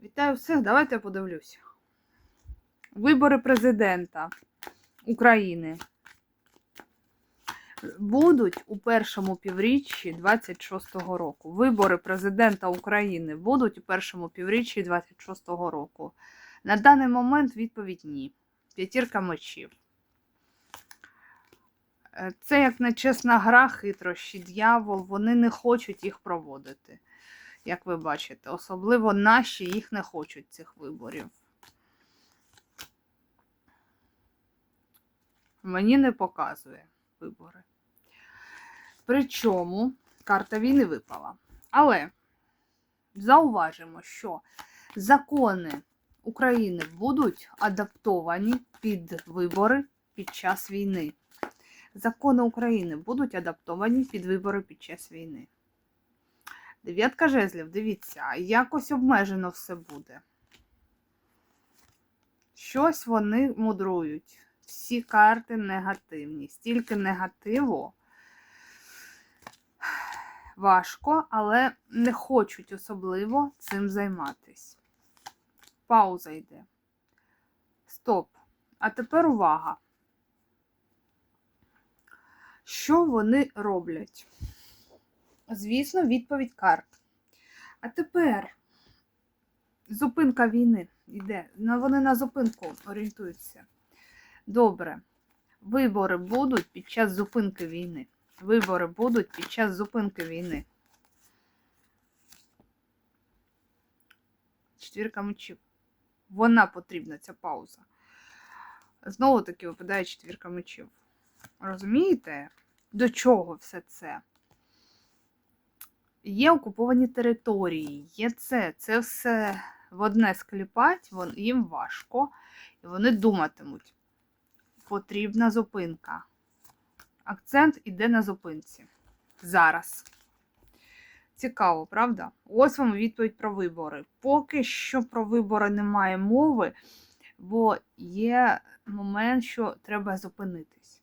Вітаю всіх, давайте я подивлюся. Вибори президента України будуть у першому півріччі 26-го року. Вибори президента України будуть у першому півріччі 26-го року. На даний момент відповідь ні. П'ятірка мечів. Е, Це як нечесна гра, хитрощі, дьявол, вони не хочуть їх проводити як ви бачите. Особливо наші їх не хочуть цих виборів. Мені не показує вибори. Причому карта війни випала. Але зауважимо, що закони України будуть адаптовані під вибори під час війни. Закони України будуть адаптовані під вибори під час війни. Дев'ятка жезлів, дивіться, якось обмежено все буде. Щось вони мудрують. Всі карти негативні. Стільки негативу важко, але не хочуть особливо цим займатись. Пауза йде. Стоп. А тепер увага. Що вони роблять? Звісно, відповідь карт. А тепер зупинка війни йде. Вони на зупинку орієнтуються. Добре. Вибори будуть під час зупинки війни. Вибори будуть під час зупинки війни. Четвірка мечів. Вона потрібна, ця пауза. Знову таки випадає четвірка мечів. Розумієте, до чого все це? Є окуповані території, є це. Це все в одне скліпать, їм важко, і вони думатимуть. Потрібна зупинка. Акцент іде на зупинці. Зараз. Цікаво, правда? Ось вам відповідь про вибори. Поки що про вибори немає мови, бо є момент, що треба зупинитись.